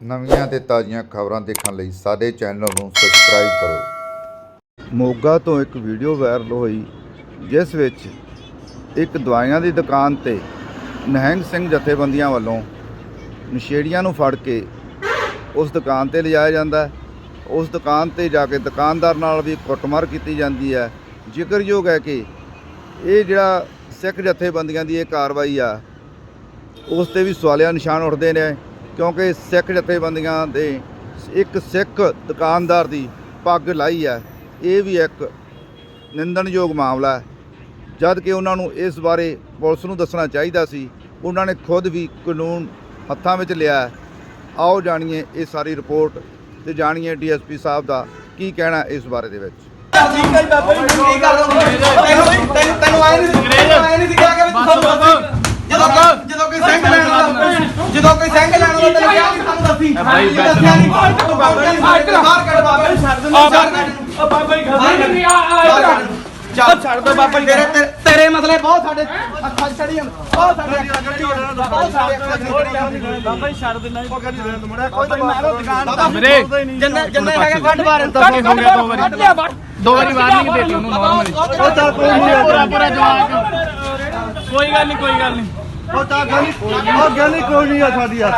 ਨਵੀਆਂ ਤੇ ਤਾਜ਼ੀਆਂ ਖਬਰਾਂ ਦੇਖਣ ਲਈ ਸਾਡੇ ਚੈਨਲ ਨੂੰ ਸਬਸਕ੍ਰਾਈਬ ਕਰੋ। ਮੋਗਾ ਤੋਂ ਇੱਕ ਵੀਡੀਓ ਵਾਇਰਲ ਹੋਈ, ਜਿਸ ਵਿੱਚ ਇੱਕ ਦਵਾਈਆਂ ਦੀ ਦੁਕਾਨ ਤੇ ਨਹਿੰਗ ਸਿੰਘ ਜਥੇਬੰਦੀਆਂ ਵੱਲੋਂ ਨਸ਼ੇੜੀਆਂ ਨੂੰ ਫੜ ਕੇ ਉਸ ਦੁਕਾਨ ਤੇ ਲਿਜਾਇਆ ਜਾਂਦਾ ਹੈ। ਉਸ ਦੁਕਾਨ ਤੇ ਜਾ ਕੇ ਦੁਕਾਨਦਾਰ ਨਾਲ ਵੀ ਕੁੱਟਮਾਰ ਕੀਤੀ ਜਾਂਦੀ ਹੈ। ਜ਼ਿਕਰਯੋਗ ਹੈ ਕਿ ਇਹ ਜਿਹੜਾ ਸਿੱਖ ਜਥੇਬੰਦੀਆਂ ਦੀ ਇਹ ਕਾਰਵਾਈ ਆ, ਉਸ ਤੇ ਵੀ ਸਵਾਲਿਆ ਨਿਸ਼ਾਨ ਉੱਠਦੇ ਨੇ। ਕਿਉਂਕਿ ਸਿੱਖ ਜਥੇਬੰਦੀਆਂ ਦੇ ਇੱਕ ਸਿੱਖ ਦੁਕਾਨਦਾਰ ਦੀ ਪੱਗ ਲਾਈ ਹੈ। ਇਹ ਵੀ ਇੱਕ ਨਿੰਦਣਯੋਗ ਮਾਮਲਾ ਹੈ। ਜਦ ਕਿ ਉਹਨਾਂ ਨੂੰ ਇਸ ਬਾਰੇ ਪੁਲਿਸ ਨੂੰ ਦੱਸਣਾ ਚਾਹੀਦਾ ਸੀ। ਉਹਨਾਂ ਨੇ ਖੁਦ ਵੀ ਕਾਨੂੰਨ ਹੱਥਾਂ ਵਿੱਚ ਲਿਆ। ਆਓ ਜਾਣੀਏ ਇਹ ਸਾਰੀ ਰਿਪੋਰਟ ਤੇ ਜਾਣੀਏ ਡੀਐਸਪੀ ਸਾਹਿਬ ਦਾ ਕੀ ਕਹਿਣਾ ਇਸ ਬਾਰੇ ਦੇ ਵਿੱਚ। ਠੀਕ ਹੈ ਬਾਬਾ ਜੀ ਕੀ ਕਰ ਤੈਨੂੰ ਤੈਨੂੰ ਤੈਨੂੰ ਆਏ ਨਹੀਂ ਆਏ ਨਹੀਂ ਸਿੱਖਿਆ ਕਿ ਤੂੰ ਜਦੋਂ ਜਦੋਂ ਕੋਈ ਸਿੰਘ ਲੈਣ ਆਉਂਦਾ ਜਦੋਂ ਕੋਈ ਸਿੰਘ ਲੈਣ ਆਉਂਦਾ ਤੈਨੂੰ ਕਿਹਾ ਕਿ ਸਾਨੂੰ ਦੱਸੀ। ਭਾਈ ਦੱਸਿਆ ਨਹੀਂ। ਬਾਬਾ ਜੀ ਬਾਹਰ ਕੱਢ ਬਾਬਾ ਜੀ ਛੱਡ ਦਿੰਦੇ ਬਾਹਰ ਕੱਢ। ਬਾਬਾ ਜੀ ਬਾਹਰ ਨਹੀਂ ਆ। ਆ ਚੱਲ। ਛੱਡ ਦੋ ਬਾਬਾ ਜੀ। ਤੇਰੇ ਤੇਰੇ- ਮਸਲੇ ਬਹੁਤ ਸਾਡੇ ਅੱਖਾਂ ਚੜੀ ਜਾਂਦੇ। ਬਹੁਤ ਸਾਡੇ ਅੱਖਾਂ 'ਚ ਚੜੀ ਜਾਂਦੇ। ਬਹੁਤ ਸਾਡੇ ਅੱਖਾਂ 'ਚ ਚੜੀ ਜਾਂਦੇ। ਬਾਬਾ ਜੀ ਛੱਡ ਦੇਣਾ ਕੋਈ ਤਾਂ ਮਾਰੋ ਦੁਕਾਨ ਵੀਰੇ ਜਿੰਨੇ ਜਿੰਨੇ ਹੈਗੇ ਕੱਢ ਬਾਹਰ ਕੱਢ ਹੋ ਗਿਆ ਦੋ ਵਾਰੀ। ਦੋ ਵਾਰੀ ਵਾਰਨਿੰਗ ਦੇਤੀ ਉਹਨੂੰ ਨਾਰਮਲੀ ਉਹ ਤਾਂ ਕੋਈ ਨਹੀਂ। ਪੂਰਾ ਪੂਰਾ ਜਵਾਬ ਕੋਈ ਗੱਲ ਨਹੀਂ ਕੋਈ ਗੱਲ ਨਹੀਂ। ਉਹ ਤਾਂ ਗੱਲ ਉਹ ਗੱਲ ਕੋਈ ਨਹੀਂ ਆ ਸਾਡੀ ਮੈਂ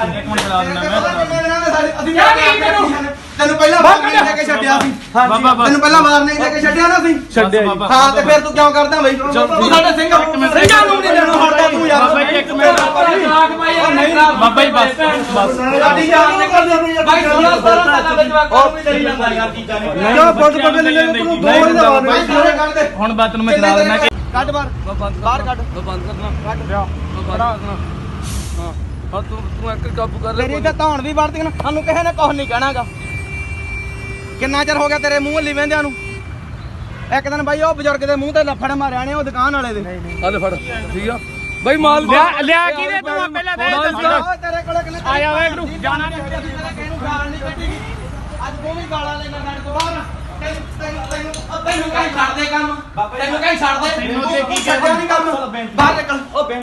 ਤੈਨੂੰ ਪਹਿਲਾਂ ਵਾਰਨਿੰਗ ਦੇ ਕੇ ਛੱਡਿਆ ਸੀ। ਤੈਨੂੰ ਪਹਿਲਾਂ ਵਾਰਨਿੰਗ ਦੇ ਕੇ ਛੱਡਿਆ ਨਾ ਸੀ। ਛੱਡਿਆ ਹਾਂ ਤੇ ਫਿਰ ਤੂੰ ਕਿਉਂ ਕਰਦਾ ਬਈ? ਤੂੰ ਸਾਡੇ ਸਿੰਘ ਸਿੰਘਾਂ ਨੂੰ ਨਹੀਂ ਦੇਣਾ ਹਟਦਾ ਤੂੰ ਯਾਰ। ਬਾਬਾ ਜੀ ਇੱਕ ਮਿੰਟ। ਬਾਬਾ ਜੀ। ਬਸ। ਬਸ। ਸਾਡੀ ਜਾਨ ਨੇ ਕਰ ਦਿੱਤੀ ਬਾਈ 16 17 ਸਾਲਾਂ ਦੇ ਜਵਾਕਾਂ ਨੂੰ ਵੀ ਦੇਈ ਜਾਂਦਾ ਯਾਰ ਕੀ ਜਾਣੇ ਕਿਉਂ ਪੁੱਤ ਪੱਗੇ ਲੈ ਲੈ ਤੂੰ ਦੋ ਹੀ ਦਾ। ਹੁਣ ਬਾਤ ਨੂੰ ਮੈਂ ਚਲਾ ਕਿ ਕੱਢ ਬਾਹਰ। ਬਾਹਰ ਕੱਢ। ਬੰਦ ਕਰਨਾ ਕੱਢ। ਬੰਦ ਕਰਨਾ ਹਾਂ ਹਾਂ। ਤੂੰ ਤੂੰ ਇੱਕ ਕਾਬੂ ਕਰ ਲੈ ਤੇਰੀ ਤੇ ਧੌਣ ਵੀ ਵੜਦੀ ਨਾ। ਸਾਨੂੰ ਕਿਸੇ ਨੇ ਕੁਝ ਨਹੀਂ ਕਹਿਣਾਗਾ। ਕਿੰਨਾ ਚਿਰ ਹੋ ਗਿਆ ਤੇਰੇ ਮੂੰਹ ਲਈ ਵਹਿੰਦਿਆਂ ਨੂੰ? ਇੱਕ ਦਿਨ ਬਾਈ ਉਹ ਬਜ਼ੁਰਗ ਦੇ ਮੂੰਹ ਤੇ ਲੱਫੜ ਮਾਰਿਆ ਨੇ ਉਹ ਦੁਕਾਨ ਵਾਲੇ ਦੇ। ਆ ਲੈ ਫੜ। ਠੀਕ ਆ। ਬਈ ਮਾਲ ਲਿਆ ਕੀ ਦੇ ਤੂੰ? ਪਹਿਲਾਂ ਦੇ ਤੇਰੇ ਕੋਲ ਕਿੰਨੇ ਆਇਆ ਵਾਹਿਗੁਰੂ ਜਾਣਾ ਨਹੀਂ ਕਿਹਨੂੰ ਗਾਲ ਨਹੀਂ ਕੱਢੀ ਅੱਜ ਤੂੰ ਵੀ ਗਾਲਾਂ ਲੈਣਾ ਸਾਡੇ ਕੋਲ। ਬਾਹਰ ਤੈਨੂੰ ਤੈਨੂੰ ਤੈਨੂੰ ਕਹੀਂ ਛੱਡ ਦੇ ਕੰਮ ਤੈਨੂੰ ਕਹੀਂ ਛੱਡ ਦੇ ਤੈਨੂੰ ਤੇ ਕੀ ਛੱਡਿਆ ਨਹੀਂ ਕੰਮ ਬਾਹਰ ਨਿਕਲ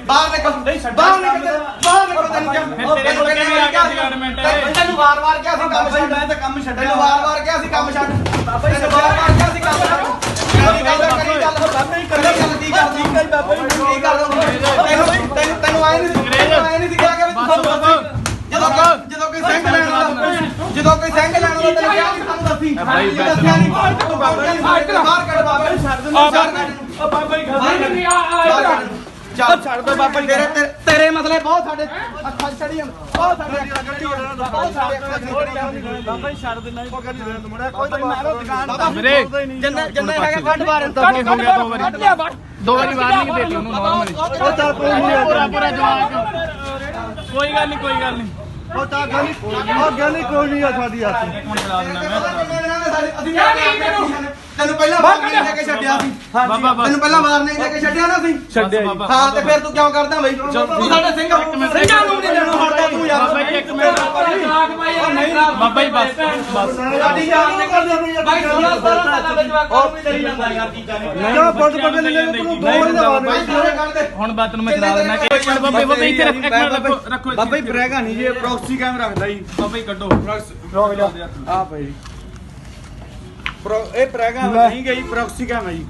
ਬਾਹਰ ਨਿਕਲ ਬਾਹਰ ਨਿਕਲ ਬਾਹਰ ਨਿਕਲ ਤੈਨੂੰ ਕਿਹਾ ਤੇਰੇ ਕੋਲ ਕਿਵੇਂ ਆ ਗਿਆ ਸੀ ਗਵਰਨਮੈਂਟ ਤੈਨੂੰ- ਵਾਰ-ਵਾਰ ਕਿਹਾ ਸੀ ਕੰਮ ਛੱਡ ਮੈਂ ਤਾਂ ਕੰਮ ਛੱਡਿਆ ਤੈਨੂੰ ਵਾਰ-ਵਾਰ ਕਿਹਾ ਸੀ ਕੰਮ ਛੱਡ ਤੈਨੂੰ ਵਾਰ-ਵਾਰ ਕਿਹਾ ਸੀ ਕੰਮ ਛੱਡ ਕਰੀ ਕਰੀ ਚੱਲ ਬਾਬਾ ਜੀ ਕਰੀ ਚੱਲ ਕੀ ਕਰਦੀ ਬਾਬਾ ਜੀ ਕੀ ਕਰਦਾ ਤੈਨੂੰ ਤੈਨੂੰ ਆਏ ਨਹੀਂ ਆਏ ਨਹੀਂ ਸਿੱਖਿਆ ਕਿ ਤੂੰ ਜਦੋਂ ਕੋਈ- ਜਦੋਂ ਕੋਈ ਸਿੰਘ ਲੈਣ ਆਉਂਦਾ ਜਦੋਂ ਕੋਈ ਸਿੰਘ ਲੈਣ ਆਉਂਦਾ ਤੈਨੂੰ ਕਿਹਾ ਨਹੀਂ ਬਾਹਰ ਕੱਢ ਬਾਬਾ ਜੀ ਬਾਹਰ ਕੱਢ ਬਾਬਾ ਜੀ ਛੱਡ ਦਿੰਦੇ ਬਾਹਰ ਕੱਢ। ਬਾਬਾ ਜੀ ਨਹੀਂ ਆ ਚੱਲ। ਛੱਡ ਦੋ ਬਾਬਾ ਜੀ ਤੇਰੇ ਤੇਰੇ- ਮਸਲੇ ਬਹੁਤ ਸਾਡੇ ਅੱਖਾਂ 'ਚ ਚੜੀ ਜਾਂਦੇ ਬਹੁਤ ਸਾਡੇ ਅੱਖਾਂ 'ਚ ਚੜੀ ਜਾਂਦੇ ਬਹੁਤ ਸਾਡੇ ਅੱਖਾਂ 'ਚ ਚੜੀ ਜਾਂਦੇ ਬਾਬਾ ਜੀ ਛੱਡ ਦੇਣਾ ਕੋਈ ਤਾਂ ਮਾਰੋ ਦੁਕਾਨ ਵੀਰੇ ਜਿੰਨੇ ਜਿੰਨੇ ਹੈਗੇ ਕੱਢ ਬਾਹਰ ਕੱਢ ਹੋ ਗਿਆ ਦੋ ਵਾਰੀ ਦੋ ਵਾਰੀ ਵਾਰਨਿੰਗ ਦੇਤੀ ਉਹਨੂੰ ਨਾਰਮਲੀ ਉਹ ਤਾਂ ਕੋਈ ਨਹੀਂ ਆ ਪੂਰਾ ਪੂਰਾ ਜਵਾਬ ਕੋਈ ਗੱਲ ਨਹੀਂ ਕੋਈ ਗੱਲ ਨਹੀਂ। ਉਹ ਤਾਂ ਉਹ ਗੱਲ ਕੋਈ ਨਹੀਂ ਆ ਸਾਡੀ ਮੈਂ। ਤੈਨੂੰ ਪਹਿਲਾਂ ਵਾਰਨਿੰਗ ਦੇ ਕੇ ਛੱਡਿਆ ਸੀ। ਬਾਬਾ ਤੈਨੂੰ ਪਹਿਲਾਂ ਵਾਰਨਿੰਗ ਦੇ ਕੇ ਛੱਡਿਆ ਨਾ ਸੀ। ਛੱਡਿਆ ਜੀ। ਹਾਂ ਤੇ ਫਿਰ ਤੂੰ ਕਿਉਂ ਕਰਦਾ ਬਈ? ਤੂੰ ਸਾਡੇ ਸਿੰਘ ਸਿੰਘਾਂ ਨੂੰ ਨਹੀਂ ਦੇਣਾ ਹਟਦਾ ਤੂੰ ਯਾਰ। ਬਾਬਾ ਜੀ ਇੱਕ ਮਿੰਟ। ਬਾਬਾ ਜੀ ਬਸ ਬਸ। ਸਾਡੀ ਜਾਨ ਨੇ ਕਰ ਦਿੱਤੀ ਬਾਈ 16 17 ਸਾਲਾਂ ਦੇ ਜਵਾਕਾਂ ਨੂੰ ਵੀ ਦੇਈ ਜਾਂਦਾ ਯਾਰ ਕੀ ਜਾਣੇ ਕਿਉਂ? ਪੁੱਤ ਪੱਗੇ ਲੈ ਲੈ ਤੂੰ? ਦੋ ਹੀ ਦਾ ਬਾਈ ਸਾਰੇ ਕੱਢ ਦੇ ਹੁਣ ਬਾਤ ਨੂੰ ਮੈਂ ਚਲਾ ਕਿ ਇੱਕ ਮਿੰਟ ਬਾਬਾ ਬਾਬਾ ਇੱਥੇ ਰੱਖ ਇੱਕ ਮਿੰਟ ਰੱਖੋ ਰੱਖੋ ਬਾਬਾ ਜੀ ਬਰੇਗਾ ਨਹੀਂ ਜੀ ਪ੍ਰੋਕਸੀ ਕੈਮ ਰੱਖਦਾ ਜੀ। ਬਾਬਾ ਜੀ ਕੱਢੋ। ਆ ਭਾਈ। ਪ੍ਰੋ ਇਹ ਪ੍ਰੈਗਾ ਨਹੀਂ ਗਈ ਪ੍ਰੋਕਸੀ ਕੈਮ ਹੈ ਜੀ।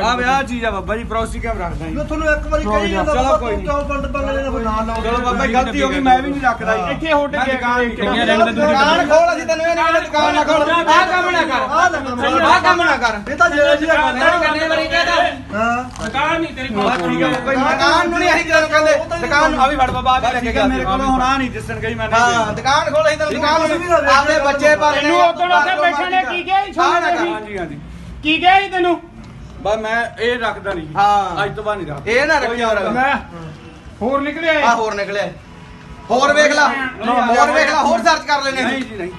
ਆ ਵੇ ਆ ਚੀਜ਼ ਆ ਬਾਬਾ ਜੀ ਪ੍ਰੋਕਸੀ ਕੈਮ ਰੱਖਦਾ ਜੀ। ਤੁਹਾਨੂੰ ਇੱਕ ਵਾਰੀ ਕਹੀ ਜਾਂਦਾ ਚਲੋ ਕੋਈ ਨਹੀਂ ਕਿਉਂ ਪੰਡ ਪੰਡ ਲੈਣਾ ਕੋਈ ਨਾ ਲਾਓ ਚਲੋ ਬਾਬਾ ਜੀ ਗਲਤੀ ਹੋ ਗਈ ਮੈਂ ਵੀ ਨਹੀਂ ਰੱਖਦਾ ਜੀ। ਇੱਥੇ ਹੋਟ ਗਿਆ ਕਿੰਨੀਆਂ ਰਹਿਣ ਦੇ ਦੁਕਾਨ? ਖੋਲ ਅਸੀਂ ਤੈਨੂੰ ਇਹ ਨਹੀਂ ਕਹਿੰਦੇ ਦੁਕਾਨ ਨਾ ਖੋਲ। ਆਹ ਕੰਮ ਨਾ ਕਰ। ਆਹ ਕੰਮ ਨਾ ਕਰ। ਇਹ ਤਾਂ ਜਿਹੜਾ ਜੀ ਕਿੰਨੇ ਵਾਰੀ ਕਹਿਦਾ ਹਾਂ। ਦੁਕਾਨ ਨਹੀਂ ਤੇਰੀ ਠੀਕ ਹੈ ਕੋਈ ਦੁਕਾਨ ਨੂੰ ਨਹੀਂ ਅਸੀਂ ਤੈਨੂੰ ਕਹਿੰਦੇ ਦੁਕਾਨ ਨੂੰ ਆ ਵੀ ਫੜ ਬਾਬਾ ਆ ਵੀ ਲੈ ਕੇ ਗਿਆ ਮੇਰੇ ਕੋਲ ਹੁਣ ਆ ਨਹੀਂ ਦਿਸਣ ਗਈ ਮੈਂ ਹਾਂ ਦੁਕਾਨ ਖੋਲ ਅਸੀਂ ਤੈਨੂੰ ਦੁਕਾਨ ਨੂੰ ਆਪਦੇ ਬੱਚੇ ਪਾਲਣੇ ਤੈਨੂੰ ਉਦੋਂ ਉੱਥੇ ਬੈਠੇ ਨੇ ਕੀ ਕਿਹਾ ਹਾਂ ਨਾ ਕਰ। ਹਾਂਜੀ ਹਾਂਜੀ। ਕੀ ਕਿਹਾ ਸੀ ਤੈਨੂੰ? ਬਸ ਮੈਂ ਇਹ ਰੱਖਦਾ ਨਹੀਂ ਹਾਂ। ਅੱਜ ਤੋਂ ਬਾਅਦ ਨਹੀਂ ਰੱਖਦਾ। ਇਹ ਨਾ ਰੱਖਿਆ ਮੈਂ ਹੋਰ ਨਿਕਲਿਆ ਆ ਹੋਰ ਨਿਕਲਿਆ। ਹੋਰ ਵੇਖ ਲੈ। ਹੋਰ ਵੇਖ ਲੈ। ਹੋਰ ਸਰਚ ਕਰ ਲੈਨੇ ਨਹੀਂ ਜੀ ਨਹੀਂ।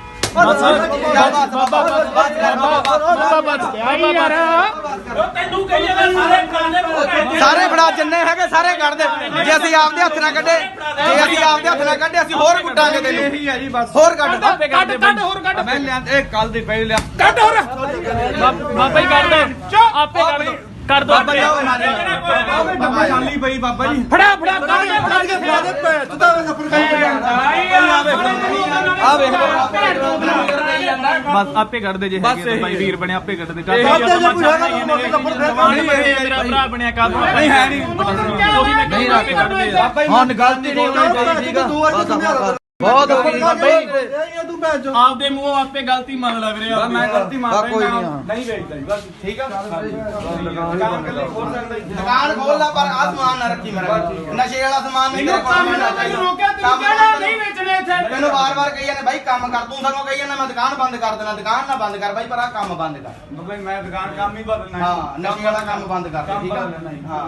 ਕਰ ਤੈਨੂੰ ਕਹੀ ਜਾਂਦਾ ਸਾਰੇ ਖਾਣੇ ਸਾਰੇ ਫੜਾ ਜਿੰਨੇ ਹੈਗੇ ਸਾਰੇ ਕੱਢ ਦੇ ਜੇ ਅਸੀਂ ਆਪਦੇ ਹੱਥ ਨਾਲ ਕੱਢੇ ਜੇ ਅਸੀਂ ਆਪਦੇ ਹੱਥ ਨਾਲ ਕੱਢੇ ਅਸੀਂ ਹੋਰ ਕੁੱਟਾਂਗੇ ਤੈਨੂੰ ਇਹੀ ਹੈ ਜੀ ਬਸ ਹੋਰ ਕੱਢ ਕੱਢ ਕੱਢ ਹੋਰ ਕੱਢ ਮੈਂ ਲਿਆ ਇਹ ਕੱਲ ਦੇ ਪਹਿਲੇ ਲਿਆ ਕੱਢ ਹੋਰ ਬਾਬਾ ਹੀ ਕੱਢ ਦੇ ਆਪੇ ਕੱਢ ਦੋ ਕਰ ਦੋ ਬਾਬਾ ਜੀ ਡੱਬੇ ਖਾਲੀ ਪਈ ਬਾਬਾ ਜੀ ਫੜਾ ਫੜਾ ਕਰ ਦੇ ਫੜਾ ਦੇ ਫੜਾ ਦੇ ਆ ਵੇਖ ਬਸ ਆਪੇ ਕੱਢ ਦੇ ਜੇ ਹੈਗੇ ਤਾਂ ਭਾਈ ਵੀਰ ਬਣਿਆ ਆਪੇ ਕੱਢ ਦੇ ਇਹ ਕੱਢ ਜੇ ਦੇ ਕੋਈ ਹੈਗਾ ਤਾਂ ਮੋਟਰ ਕੱਪੜ ਫੇਰ ਮੇਰਾ ਭਰਾ ਬਣਿਆ ਕੱਢ ਨਹੀਂ ਹੈ ਨਹੀਂ ਨਹੀਂ ਰੱਖ ਹੁਣ ਗਲਤੀ ਨਹੀਂ ਹੋਣੀ ਚਾਹੀਦੀ ਠੀਕ ਆ ਬਹੁਤ ਹੋ ਗਈ ਬਾਬਾ ਜੀ ਆਪਦੇ ਮੂੰਹੋਂ ਆਪੇ ਗਲਤੀ ਮੰਨ ਲੈ ਵੀਰੇ ਬਸ ਮੈਂ ਗਲਤੀ ਮੰਨ ਕੋਈ ਰਿਹਾ ਨਹੀਂ, ਹਾਂ। ਨਹੀਂ ਵੇਚਦਾ ਜੀ ਬਸ ਠੀਕ ਆ। ਦੁਕਾਨ ਕੱਲੇ ਖੋਲ ਲਾ ਪਰ ਆ ਸਮਾਨ ਨਾ ਰੱਖੀ ਮੇਰਾ ਨਸ਼ੇ ਵਾਲਾ ਸਮਾਨ ਨਹੀਂ ਮੇਰੇ ਕੋਲ ਕੰਮ ਮਿਲਣਾ ਨਾ ਤੈਨੂੰ ਚਾਹੀਦਾ। ਰੋਕਿਆ ਤੂੰ ਨਾ ਨਹੀਂ ਵੇਚਣੇ ਇੱਥੇ? ਮੈਨੂੰ ਵਾਰ-ਵਾਰ ਕਹੀ ਜਾਂਦੇ ਬਾਈ ਕੰਮ ਕਰ ਤੂੰ ਸਗੋਂ ਕਹੀ ਜਾਂਦਾ ਮੈਂ ਦੁਕਾਨ ਬੰਦ ਕਰ ਦੇਣਾ ਦੁਕਾਨ ਨਾ ਬੰਦ ਕਰ ਬਾਈ ਪਰ ਆ ਕੰਮ ਬੰਦ ਕਰ। ਜੀ ਮੈਂ ਦੁਕਾਨ ਕੰਮ ਹੀ ਬਦਲਣਾ ਹਾਂ ਨਸ਼ੇ ਵਾਲਾ ਕੰਮ ਬੰਦ ਕਰ ਠੀਕ ਆ? ਕੰਮ ਬਦਲਣਾ ਜੀ। ਹਾਂ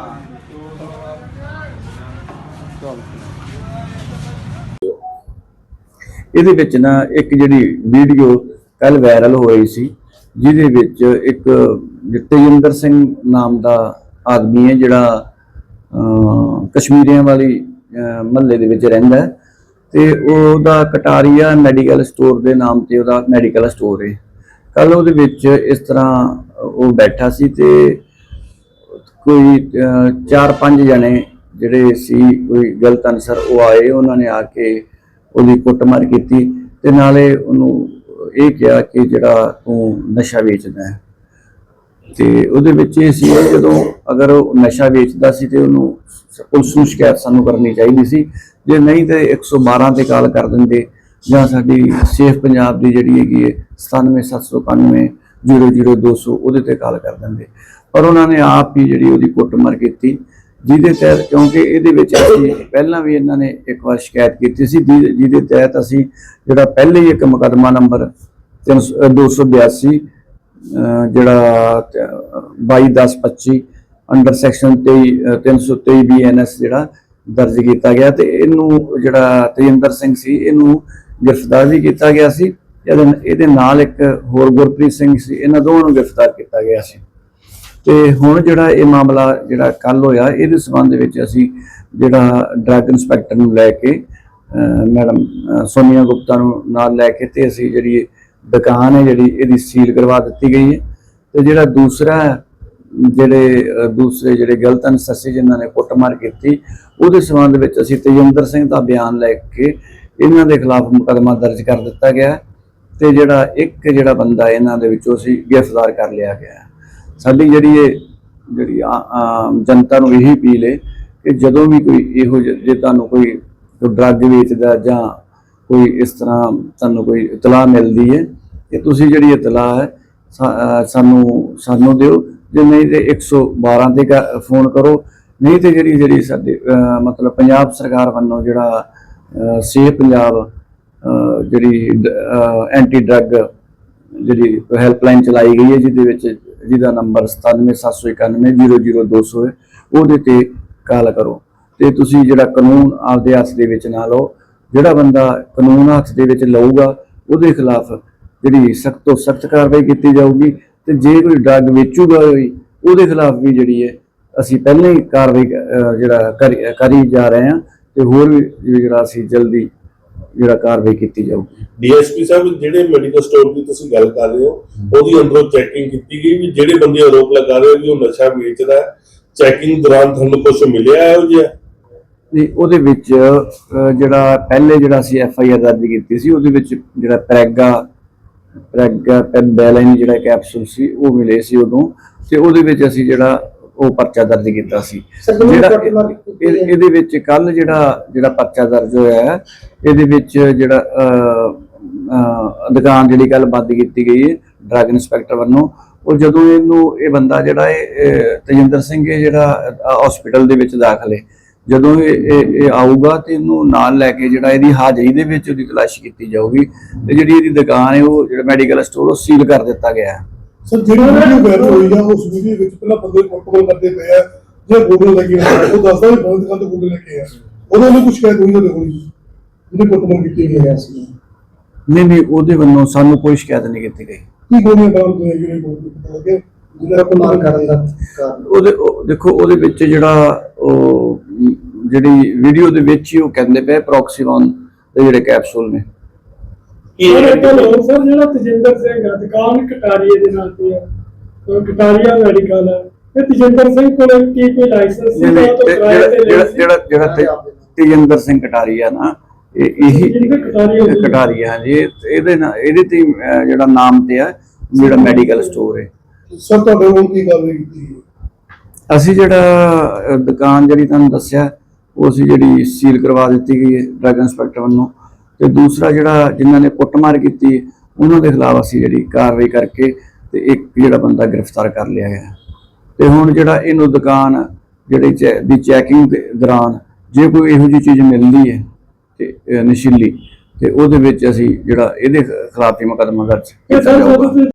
ਇਹਦੇ ਵਿੱਚ ਨਾ ਇੱਕ ਜਿਹੜੀ ਵੀਡੀਓ ਕੱਲ ਵਾਇਰਲ ਹੋਈ ਸੀ ਜਿਹਦੇ ਵਿੱਚ ਇੱਕ ਤੇਜਿੰਦਰ ਸਿੰਘ ਨਾਮ ਦਾ ਆਦਮੀ ਹੈ ਜਿਹੜਾ ਅਹ, ਕਸ਼ਮੀਰੀਆਂ ਵਾਲੀ ਮਹੱਲੇ ਦੇ ਵਿੱਚ ਰਹਿੰਦਾ ਹੈ ਤੇ ਉਹਦਾ ਕਟਾਰੀਆ ਮੈਡੀਕਲ ਸਟੋਰ ਦੇ ਨਾਮ ਤੇ ਉਹਦਾ ਮੈਡੀਕਲ ਸਟੋਰ ਹੈ। ਕੱਲ ਉਹਦੇ ਵਿੱਚ ਇਸ ਤਰ੍ਹਾਂ ਉਹ ਬੈਠਾ ਸੀ ਤੇ ਕੋਈ ਅਹ, ਚਾਰ ਪੰਜ ਜਣੇ ਜਿਹੜੇ ਸੀ ਕੋਈ ਗਲਤ ਅਨਸਰ ਉਹ ਆਏ ਉਹਨਾਂ ਨੇ ਆ ਕੇ ਉਹਦੀ ਕੁੱਟਮਾਰ ਕੀਤੀ ਤੇ ਨਾਲੇ ਉਹਨੂੰ ਇਹ ਕਿਹਾ ਕਿ ਜਿਹੜਾ ਤੂੰ ਨਸ਼ਾ ਵੇਚਦਾ ਹੈ। ਤੇ ਉਹਦੇ ਵਿੱਚ ਇਹ ਸੀ ਜਦੋਂ ਅਗਰ ਉਹ ਨਸ਼ਾ ਵੇਚਦਾ ਸੀ ਤੇ ਉਹਨੂੰ ਸ- ਪੁਲਿਸ ਨੂੰ ਸ਼ਿਕਾਇਤ ਸਾਨੂੰ ਕਰਨੀ ਚਾਹੀਦੀ ਸੀ। ਜੇ ਨਹੀਂ ਤੇ 112 ਤੇ ਕਾਲ ਕਰ ਦਿੰਦੇ ਜਾਂ ਸਾਡੀ ਸੇਫ ਪੰਜਾਬ ਦੀ ਜਿਹੜੀ ਹੈਗੀ ਹੈ 97791 00200 ਉਹਦੇ ਤੇ ਕਾਲ ਕਰ ਦਿੰਦੇ। ਪਰ ਉਹਨਾਂ ਨੇ ਆਪ ਹੀ ਜਿਹੜੀ ਉਹਦੀ ਕੁੱਟਮਾਰ ਕੀਤੀ ਜਿਹਦੇ ਤਹਿਤ ਕਿਉਂਕਿ ਇਹਦੇ ਵਿੱਚ ਅਸੀਂ ਪਹਿਲਾਂ ਵੀ ਇਹਨਾਂ ਨੇ ਇੱਕ ਵਾਰ ਸ਼ਿਕਾਇਤ ਕੀਤੀ ਸੀ, ਜਿਹਦੇ ਜਿਹਦੇ ਤਹਿਤ ਅਸੀਂ ਜਿਹੜਾ ਪਹਿਲੇ ਹੀ ਇੱਕ ਮੁਕੱਦਮਾ ਨੰਬਰ 282 ਅਹ ਜਿਹੜਾ 221025 ਅੰਡਰ ਸੈਕਸ਼ਨ 23 ਅਹ 323 ਬੀਐਨਐਸ ਜਿਹੜਾ ਦਰਜ ਕੀਤਾ ਗਿਆ ਤੇ ਇਹਨੂੰ ਜਿਹੜਾ ਤੇਜਿੰਦਰ ਸਿੰਘ ਸੀ, ਇਹਨੂੰ ਗ੍ਰਿਫਤਾਰ ਵੀ ਕੀਤਾ ਗਿਆ ਸੀ। ਇਹਦੇ ਨਾਲ ਇੱਕ ਹੋਰ ਗੁਰਪ੍ਰੀਤ ਸਿੰਘ ਸੀ, ਇਹਨਾਂ ਦੋਵਾਂ ਨੂੰ ਗ੍ਰਿਫਤਾਰ ਕੀਤਾ ਗਿਆ ਸੀ। ਤੇ ਹੁਣ ਜਿਹੜਾ ਇਹ ਮਾਮਲਾ ਜਿਹੜਾ ਕੱਲ ਹੋਇਆ, ਇਹਦੇ ਸਬੰਧ ਵਿੱਚ ਅਸੀਂ ਜਿਹੜਾ ਡਰੱਗ ਇੰਸਪੈਕਟਰ ਨੂੰ ਲੈ ਕੇ ਮੈਡਮ ਸੋਨੀਆ ਗੁਪਤਾ ਨੂੰ ਨਾਲ ਲੈ ਕੇ ਤੇ ਅਸੀਂ ਜਿਹੜੀ ਦੁਕਾਨ ਹੈ ਜਿਹੜੀ ਇਹਦੀ ਸੀਲ ਕਰਵਾ ਦਿੱਤੀ ਗਈ ਹੈ। ਤੇ ਜਿਹੜਾ ਦੂਸਰਾ ਜਿਹੜੇ ਦੂਸਰੇ ਜਿਹੜੇ ਗਲਤ ਅਨਸਰ ਜਿਨ੍ਹਾਂ ਨੇ ਕੁੱਟਮਾਰ ਕੀਤੀ, ਉਹਦੇ ਸਬੰਧ ਵਿੱਚ ਅਸੀਂ ਤੇਜਿੰਦਰ ਸਿੰਘ ਦਾ ਬਿਆਨ ਲੈ ਕੇ ਇਹਨਾਂ ਦੇ ਖਿਲਾਫ ਮੁਕੱਦਮਾ ਦਰਜ ਕਰ ਦਿੱਤਾ ਗਿਆ ਹੈ ਤੇ ਜਿਹੜਾ ਇੱਕ ਜਿਹੜਾ ਬੰਦਾ ਇਹਨਾਂ ਦੇ ਵਿੱਚੋਂ ਅਸੀਂ ਗ੍ਰਿਫਤਾਰ ਕਰ ਲਿਆ ਗਿਆ ਸਾਡੀ ਜਿਹੜੀ ਇਹ ਜਿਹੜੀ ਆ- ਜਨਤਾ ਨੂੰ ਇਹੀ ਅਪੀਲ ਹੈ ਕਿ ਜਦੋਂ ਵੀ ਕੋਈ ਇਹੋ ਜਿਹੇ, ਜੇ ਤੁਹਾਨੂੰ ਕੋਈ ਡਰੱਗ ਵੇਚਦਾ ਜਾਂ ਕੋਈ ਇਸ ਤਰ੍ਹਾਂ ਤੁਹਾਨੂੰ ਕੋਈ ਇਤਲਾਹ ਮਿਲਦੀ ਹੈ ਕਿ ਤੁਸੀਂ ਜਿਹੜੀ ਇਤਲਾਹ ਹੈ ਸਾਨੂੰ ਸਾਨੂੰ ਦਿਓ। ਜੇ ਨਹੀਂ ਤੇ 112 ਤੇ ਕ- ਫੋਨ ਕਰੋ। ਨਹੀਂ ਤੇ ਜਿਹੜੀ ਜਿਹੜੀ ਸਾਡੇ ਮਤਲਬ ਪੰਜਾਬ ਸਰਕਾਰ ਵੱਲੋਂ ਜਿਹੜਾ ਅਹ ਪੰਜਾਬ ਜਿਹੜੀ ਐਂਟੀ ਡਰੱਗ ਜਿਹੜੀ ਹੈਲਪਲਾਈਨ ਚਲਾਈ ਗਈ ਹੈ, ਜਿਹਦੇ ਵਿੱਚ ਜਿਹਦਾ ਨੰਬਰ 9771900200 ਹੈ। ਉਹਦੇ ਤੇ ਕਾਲ ਕਰੋ। ਤੇ ਤੁਸੀਂ ਜਿਹੜਾ ਕਾਨੂੰਨ ਆਪਦੇ ਹੱਥ ਦੇ ਵਿੱਚ ਨਾ ਲਓ ਜਿਹੜਾ ਬੰਦਾ ਕਾਨੂੰਨ ਹੱਥ ਦੇ ਵਿੱਚ ਲਊਗਾ, ਉਹਦੇ ਖਿਲਾਫ ਜਿਹੜੀ ਸਖਤ ਤੋਂ ਸਖਤ ਕਾਰਵਾਈ ਕੀਤੀ ਜਾਊਗੀ। ਤੇ ਜੇ ਕੋਈ ਡਰੱਗ ਵੇਚੂਗਾ ਹੋਈ ਉਹਦੇ ਖਿਲਾਫ ਵੀ ਜਿਹੜੀ ਹੈ, ਅਸੀਂ ਪਹਿਲਾਂ ਹੀ ਕਾਰਵਾਈ ਜਿਹੜਾ ਕਰੀ ਕਰੀ ਜਾ ਰਹੇ ਹਾਂ। ਤੇ ਹੋਰ ਵੀ ਜਿਹੜਾ ਅਸੀਂ ਜਲਦੀ ਜਿਹੜਾ ਕਾਰਵਾਈ ਕੀਤੀ ਜਾਊਗੀ। ਡੀਐਸਪੀ ਸਾਹਿਬ ਜਿਹੜੇ ਮੈਡੀਕਲ ਸਟੋਰ ਦੀ ਤੁਸੀਂ ਗੱਲ ਕਰ ਰਹੇ ਹੋ ਉਹਦੀ ਅੰਦਰੋਂ ਚੈਕਿੰਗ ਕੀਤੀ ਗਈ ਵੀ ਜਿਹੜੇ ਬੰਦੇ ਆਰੋਪ ਲਗਾ ਰਹੇ ਹੋ ਕਿ ਉਹ ਨਸ਼ਾ ਵੇਚਦਾ ਹੈ ਚੈਕਿੰਗ ਦੌਰਾਨ ਤੁਹਾਨੂੰ ਕੁਝ ਮਿਲਿਆ ਇਹੋ ਜਿਹਾ? ਤੇ ਉਹਦੇ ਵਿੱਚ ਜਿਹੜਾ ਪਹਿਲੇ ਜਿਹੜਾ ਅਸੀਂ ਐਫ ਆਈ ਆਰ ਦਰਜ ਕੀਤੀ ਸੀ ਉਹਦੇ ਵਿੱਚ ਜਿਹੜਾ ਪ੍ਰੈਗਾ ਪ੍ਰੈਗਾ ਪੈਨਬੈਲਾਈਨ ਜਿਹੜਾ ਕੈਪਸੂਲ ਸੀ ਉਹ ਮਿਲੇ ਸੀ ਉਦੋਂ। ਤੇ ਉਹਦੇ ਵਿੱਚ ਅਸੀਂ ਜਿਹੜਾ ਉਹ ਪਰਚਾ ਦਰਜ ਕੀਤਾ ਸੀ। ਜਿਹੜਾ ਇਹ- ਇਹਦੇ ਵਿੱਚ ਕੱਲ ਜਿਹੜਾ ਜਿਹੜਾ ਪਰਚਾ ਦਰਜ ਹੋਇਆ ਹੈ ਇਹਦੇ ਵਿੱਚ ਜਿਹੜਾ ਦੁਕਾਨ ਜਿਹੜੀ ਕੱਲ ਬੰਦ ਕੀਤੀ ਗਈ ਹੈ ਡਰੱਗ ਇੰਸਪੈਕਟਰ ਵੱਲੋਂ। ਉਹ ਜਦੋਂ ਇਹਨੂੰ ਇਹ ਬੰਦਾ ਜਿਹੜਾ ਇਹ ਤਜਿੰਦਰ ਸਿੰਘ ਇਹ ਜਿਹੜਾ ਹਸਪੀਟਲ ਦੇ ਵਿੱਚ ਦਾਖਲ ਹੈ ਜਦੋਂ ਇਹ ਆਊਗਾ ਤੇ ਇਹਨੂੰ ਨਾਲ ਲੈ ਕੇ ਜਿਹੜਾ ਇਹਦੀ ਹਾਜ਼ਰੀ ਦੇ ਵਿੱਚ ਉਹਦੀ ਤਲਾਸ਼ੀ ਕੀਤੀ ਜਾਊਗੀ ਤੇ ਜਿਹੜੀ ਇਹਦੀ ਦੁਕਾਨ ਹੈ ਉਹ ਜਿਹੜਾ ਮੈਡੀਕਲ ਸਟੋਰ ਉਹ ਸੀਲ ਕਰ ਦਿੱਤਾ ਗਿਆ ਹੈ। ਸਰ ਜਿਹੜੀ ਵੀਡੀਓ ਵਾਇਰਲ ਹੋਈ ਆ ਉਸ ਵੀਡੀਓ ਵਿੱਚ ਪਹਿਲਾਂ ਬੰਦੇ ਕੰਟਰੋਲ ਕਰਦੇ ਪਏ ਆ ਜੇ ਗੋਗਲ ਲੱਗੇ ਆ, ਉਹ ਦੱਸਦਾ ਵੀ ਬੰਦ ਤੋਂ ਗੋਗਲ ਲੱਗੇ ਆ। ਉਹਨਾਂ ਨੂੰ ਕੁਝ ਸ਼ਿਕਾਇਤ ਹੋਈ ਉਹਦੇ ਕੋਲ ਜੀ ਜਿਹਨੇ ਕੁੱਟਮਾਰ ਕੀਤੀ ਗਈ ਹੈ। ਸੀ ਨਹੀਂ ਨਹੀਂ ਉਹਦੇ ਵੱਲੋਂ ਸਾਨੂੰ ਕੋਈ ਸ਼ਿਕਾਇਤ ਨਹੀਂ ਕੀਤੀ ਗਈ। ਕੀ ਗੋਲੀਆਂ ਬਾਹਰ ਤੋਂ ਜਿਹੜੇ ਪਤਾ ਲੱਗੇ ਜਿਹਦਾ ਕੁਮਾਰ ਕਰਨ ਦਾ ਕਾਰਨ। ਉਹਦੇ ਉਹ- ਦੇਖੋ ਉਹਦੇ ਵਿੱਚ ਜਿਹੜਾ ਉਹ ਜਿਹੜੀ ਵੀਡੀਓ ਦੇ ਵਿੱਚ ਹੀ ਉਹ ਕਹਿੰਦੇ ਪਏ ਪ੍ਰੋਕਸੀਵਨ ਦੇ ਜਿਹੜੇ ਕੈਪਸੂਲ ਨੇ। ਇਹ ਹੋਰ ਸਰ ਜਿਹੜਾ ਤਜਿੰਦਰ ਸਿੰਘ ਆ ਦੁਕਾਨ ਕਟਾਰੀਏ ਦੇ ਨਾਂ ਤੇ ਆ। ਉਹ ਕਟਾਰੀਆ ਮੈਡੀਕਲ ਹੈ ਤੇ ਤਜਿੰਦਰ ਸਿੰਘ ਕੋਲ ਕੀ ਕੋਈ ਲਾਇਸੈਂਸ ਸੀ? ਨਹੀਂ, ਨਹੀਂ, ਤੋਂ ਜਿਹੜਾ ਜਿਹੜਾ ਸੀ? ਜਿਹੜਾ ਜਿਹੜਾ ਤੇ- ਤੇਜਿੰਦਰ ਸਿੰਘ ਆ ਨਾ ਇਹ ਇਹੀ ਆ ਇਹ- ਇਹਦੇ ਨਾਲ ਇਹਦੇ ਤੇ ਹੀ, ਅਹ, ਜਿਹੜਾ ਨਾਮ ਤੇ ਆ ਜਿਹੜਾ ਮੈਡੀਕਲ ਸਟੋਰ ਹੈ। ਸਰ ਤੁਹਾਡੇ ਕੋਲ ਕੀ ਕਾਰਵਾਈ ਕੀਤੀ? ਅਸੀਂ ਜਿਹੜਾ ਅਹ, ਦੁਕਾਨ ਜਿਹੜੀ ਤੁਹਾਨੂੰ ਦੱਸਿਆ ਉਹ ਅਸੀਂ ਜਿਹੜੀ ਸੀਲ ਕਰਵਾ ਦਿੱਤੀ ਗਈ ਹੈ ਡਰੱਗ ਇੰਸਪੈਕਟਰ ਵੱਲੋਂ। ਤੇ ਦੂਸਰਾ ਜਿਹੜਾ ਜਿਨ੍ਹਾਂ ਨੇ ਕੁੱਟਮਾਰ ਕੀਤੀ ਉਹਨਾਂ ਦੇ ਖਿਲਾਫ ਅਸੀਂ ਜਿਹੜੀ ਕਾਰਵਾਈ ਕਰਕੇ ਤੇ ਇੱਕ ਜਿਹੜਾ ਬੰਦਾ ਗ੍ਰਿਫਤਾਰ ਕਰ ਲਿਆ ਹੈ। ਤੇ ਹੁਣ ਜਿਹੜਾ ਇਹਨੂੰ ਦੁਕਾਨ ਜਿਹੜੀ ਚੈ- ਦੀ ਚੈਕਿੰਗ ਦੇ ਦੌਰਾਨ ਜੇ ਕੋਈ ਇਹੋ ਜਿਹੀ ਚੀਜ਼ ਮਿਲਦੀ ਹੈ ਤੇ ਨਸ਼ੀਲੀ ਤੇ ਉਹਦੇ ਵਿੱਚ ਅਸੀਂ ਜਿਹੜਾ ਇਹਦੇ ਖਿਲਾਫ ਹੀ ਮੁਕੱਦਮਾ ਦਰਜ ਕੀਤਾ